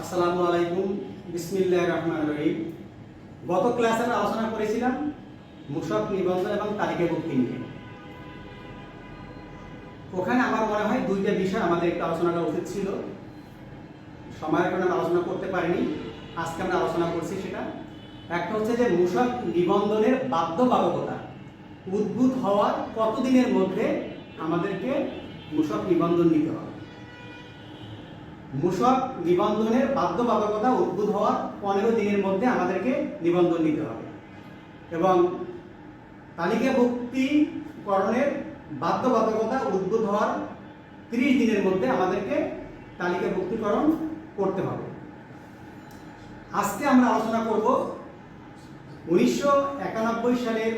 আসসালামু আলাইকুম। বিসমিল্লাহ রহমান রহিম। গত ক্লাসে আমরা আলোচনা করেছিলাম মূসক নিবন্ধন এবং তালিকাভুক্তি নিয়ে। ওখানে আমার মনে হয় দুইটা বিষয় আমাদের একটু আলোচনা করা উচিত ছিল। সময়ের কারণে আলোচনা করতে পারিনি। আজকে আমরা আলোচনা করছি সেটা। একটা হচ্ছে যে মূসক নিবন্ধনের বাধ্যবাধকতা, উদ্ভূত হওয়ার কতদিনের মধ্যে আমাদেরকে মূসক নিবন্ধন নিতে হবে। মূসক নিবন্ধনের বাধ্যবাধকতা উদ্ভূত হওয়ার পনেরো দিনের মধ্যে আমাদেরকে নিবন্ধন নিতে হবে। এবং তালিকাভুক্তিকরণের বাধ্যবাধকতা উদ্ভূত হওয়ার ত্রিশ দিনের মধ্যে আমাদেরকে তালিকাভুক্তিকরণ করতে হবে। আজকে আমরা আলোচনা করব উনিশশো একানব্বই সালের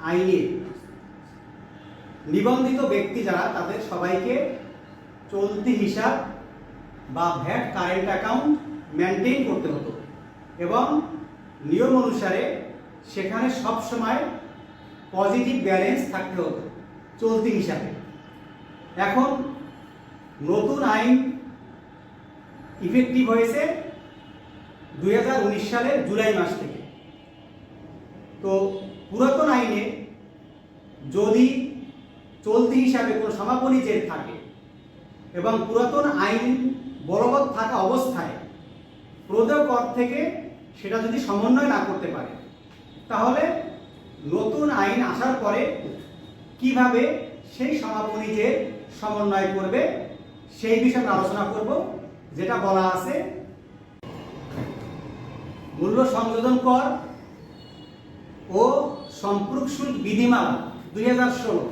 আইনে নিবন্ধিত ব্যক্তি যারা, তাদের সবাইকে চলতি হিসাব বা ভ্যাট কারেন্ট অ্যাকাউন্ট মেনটেন করতে হতো। এবং নিয়ম অনুসারে সেখানে সবসময় পজিটিভ ব্যালেন্স থাকতে হতো, চলতি হিসাবে। এখন নতুন আইন ইফেক্টিভ হয়েছে দু হাজার উনিশ সালের জুলাই মাস থেকে। তো পুরাতন আইনে যদি চলতি হিসাবে কোনো সমাপনী জেদ থাকে এবং পুরাতন আইন বলবৎ থাকা অবস্থায় প্রদেয় কর থেকে সেটা যদি সমন্বয় না করতে পারে, তাহলে নতুন আইন আসার পরে কীভাবে সেই সমাপনী যে সমন্বয় করবে, সেই বিষয়ে আলোচনা করব, যেটা বলা আছে মূল্য সংযোজন কর ও সম্পর্ক শুল্ক বিধিমালা দুই হাজার ষোলো।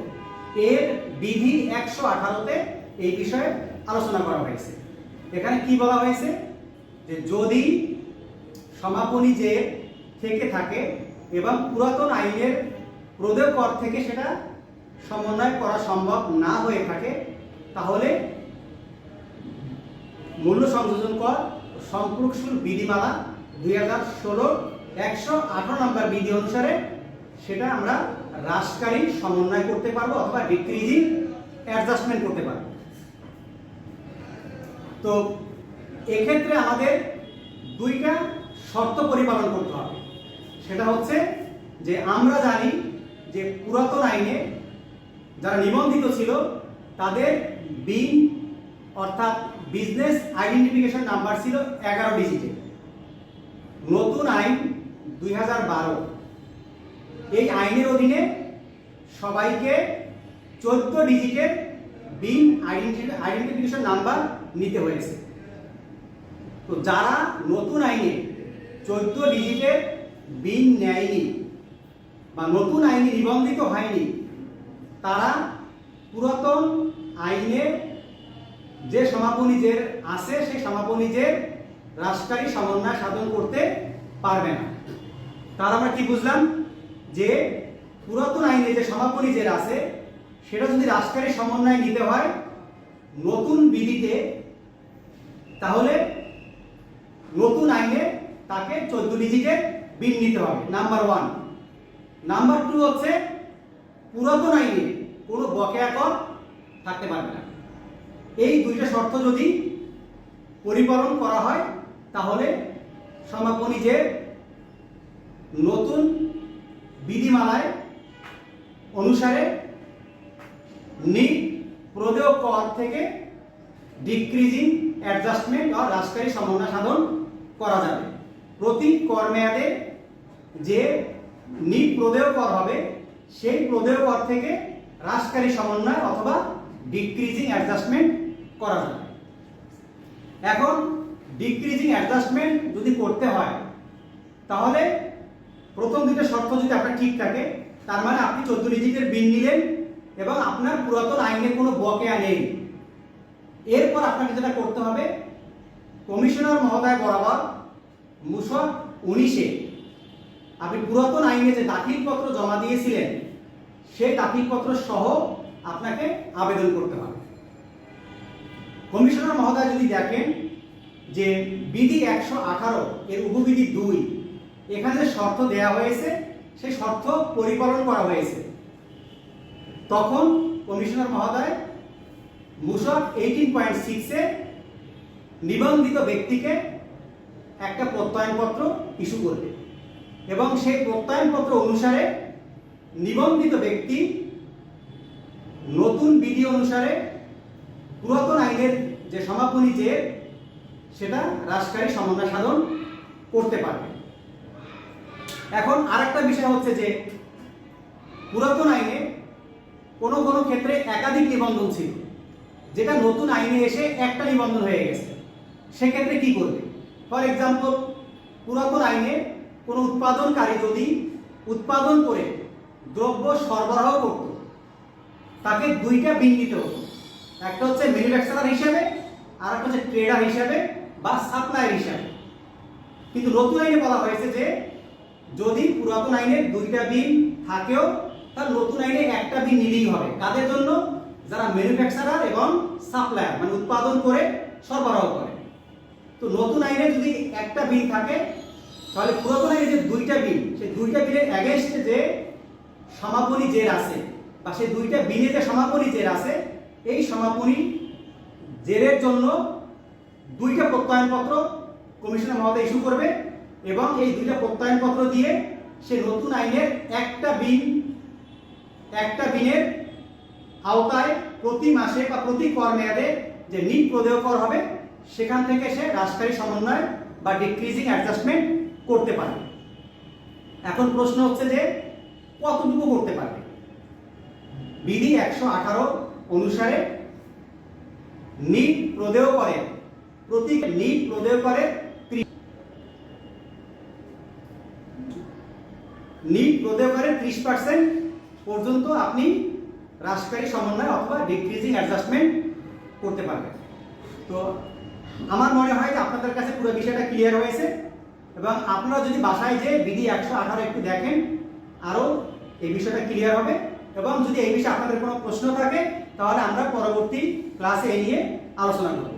এর বিধি একশো আঠারোতে এই বিষয়ে আলোচনা করা হয়েছে। এখানে কি বলা হয়েছে? যে যদি সমাপনী যে থেকে থাকে এবং পুরাতন আইনের প্রদেয় কর থেকে সেটা সমন্বয় করা সম্ভব না হয়ে থাকে, তাহলে মূল্য সংযোজন কর সম্পর্ক শুল্ক বিধিমালা দুই হাজার ষোলোর একশো আঠারো নম্বর বিধি অনুসারে সেটা আমরা হ্রাসকারী সমন্বয় করতে পারব অথবা ডিক্রিজিং অ্যাডজাস্টমেন্ট করতে পারব। তো এক্ষেত্রে আমাদের দুইটা শর্ত পরিপালন করতে হবে। সেটা হচ্ছে যে আমরা জানি যে পুরাতন আইনে যারা নিবন্ধিত ছিল, তাদের বিন অর্থাৎ বিজনেস আইডেন্টিফিকেশন নাম্বার ছিল এগারো ডিজিটে নতুন আইন দুই হাজার বারো। এই আইনের অধীনে সবাইকে চোদ্দ ডিজিটের বিন আইডেন্টিফিকেশন নাম্বার নিতে হয়েছে। তো যারা নতুন আইনে চোদ্দ ডিজিটের বিন নেয়নি বা নতুন আইনে নিবন্ধিত হয়নি, তারা পুরাতন আইনে যে সমাপনীজের আছে, সেই সমাপনীজের রাষ্ট্রকারী সমন্বয় সাধন করতে পারবে না। তার আমরা কি বুঝলাম? যে পুরাতন আইনে যে সমাপনীজের আছে সেটা যদি রাষ্ট্রকারী সমন্বয় নিতে হয় নতুন বিধিতে, তাহলে নতুন আইনে তাকে চোদ্দ ডিজিটের বিল নিতে হবে, নাম্বার ওয়ান। নাম্বার টু হচ্ছে পুরাতন আইনে কোনো বকেয়া কর থাকতে পারবে না। এই দুইটা শর্ত যদি পরিপালন করা হয়, তাহলে সমাপনী যে নতুন বিধিমালায় অনুসারে নিট প্রদেয় কর থেকে ডিক্রিজিং অ্যাডজাস্টমেন্ট বা হ্রাসকারী সমন্বয় সাধন করা যাবে। প্রতি কর মেয়াদে যে নিট প্রদেয় কর হবে, সেই প্রদেয় কর থেকে হ্রাসকারী সমন্বয় অথবা ডিক্রিজিং অ্যাডজাস্টমেন্ট করা যাবে। এখন ডিক্রিজিং অ্যাডজাস্টমেন্ট যদি করতে হয়, তাহলে প্রথম দুটো শর্ত যদি আপনার ঠিক থাকে, তার মানে আপনি চোদ্দ ডিজিটের বিল নিলেন এবং আপনার পুরাতন আইনে কোনো বকেয়া নেই। এরপর আপনাকে যেটা করতে হবে, কমিশনার মহোদয় বরাবর মুসক উনিশে আপনি পুরাতন আইনে যে দাখিলপত্র জমা দিয়েছিলেন, সেই দাখিলপত্র সহ আপনাকে আবেদন করতে হবে। কমিশনার মহোদয় যদি দেখেন যে বিধি একশো আঠারো এর উপবিধি দুই, এখানে শর্ত দেয়া হয়েছে, সেই শর্ত পরিপালন করা হয়েছে। তখন কমিশনার মহোদয় মুসক এইটিন পয়েন্ট সিক্সে নিবন্ধিত ব্যক্তিকে একটা প্রত্যয়নপত্র ইস্যু করবে এবং সেই প্রত্যয়নপত্র অনুসারে নিবন্ধিত ব্যক্তি নতুন বিধি অনুসারে পুরাতন আইনের যে সমাপনী যে, সেটা হ্রাসকারী সমন্বয় সাধন করতে পারবে এখন আরেকটা বিষয় হচ্ছে যে, পুরাতন আইনে কোনো কোনো ক্ষেত্রে একাধিক নিবন্ধন ছিল। যেটা নতুন আইনে এসে একটা নিবন্ধন হয়ে গেছে। সেক্ষেত্রে কি করবে? ফর এক্সাম্পল পুরাতন আইনে কোনো উৎপাদনকারী যদি উৎপাদন করে দ্রব্য সরবরাহ করত, তাকে দুইটা বিন নিতে হতো। একটা হচ্ছে ম্যানুফ্যাকচারার হিসাবে, আর একটা হচ্ছে ট্রেডার হিসাবে বা সাপ্লায়ার হিসাবে। কিন্তু নতুন আইনে বলা হয়েছে যে যদি পুরাতন আইনের দুইটা বিন থাকেও তার নতুন আইনে একটা বিন নিলেই হবে। কাদের জন্য? যারা ম্যানুফ্যাকচারার এবং সাপ্লায়ার মানে উৎপাদন করে, সরবরাহ করে। তো নতুন আইনে যদি একটা বিল থাকে, তাহলে পুরাতন আইনে যে দুইটা বিল, সেই দুইটা বিলের অ্যাগেনস্টে যে সমাপনী জের আছে, বা সেই দুইটা বিলে যে সমাপনী জের আছে, এই সমাপনী জেরের জন্য দুইটা প্রত্যয়নপত্র কমিশনার মহোদয় ইস্যু করবে এবং এই দুইটা প্রত্যয়নপত্র দিয়ে সে নতুন আইনের একটা বিল একটা বিনের আওতায় প্রতি মাসে বা প্রতি কর মেয়াদে যে নিট প্রদেয় কর হবে, সেখান থেকে সে রাজকারী সমন্বয় বা ডিক্রিজিং অ্যাডজাস্টমেন্ট করতে পারবে এখন প্রশ্ন হচ্ছে যে, কতটুকু করতে পারবে? বিধি একশো আঠারো অনুসারে নিট প্রদেয় করে প্রতি নিট প্রদেয় করে নিট প্রদেয় করে ত্রিশ পার্সেন্ট পর্যন্ত আপনি হ্রাসকারী সমন্বয় অথবা ডিক্রিজিং অ্যাডজাস্টমেন্ট করতে পারবেন। তো আমার মনে হয় যে আপনাদের কাছে পুরো বিষয়টা ক্লিয়ার হয়েছে এবং আপনারা যদি বাসায় যে বিধি একশো আঠারো একটু দেখেন, আরও এই বিষয়টা ক্লিয়ার হবে এবং যদি এই বিষয়ে আপনাদের কোনো প্রশ্ন থাকে, তাহলে আমরা পরবর্তী ক্লাসে এই নিয়ে আলোচনা করব।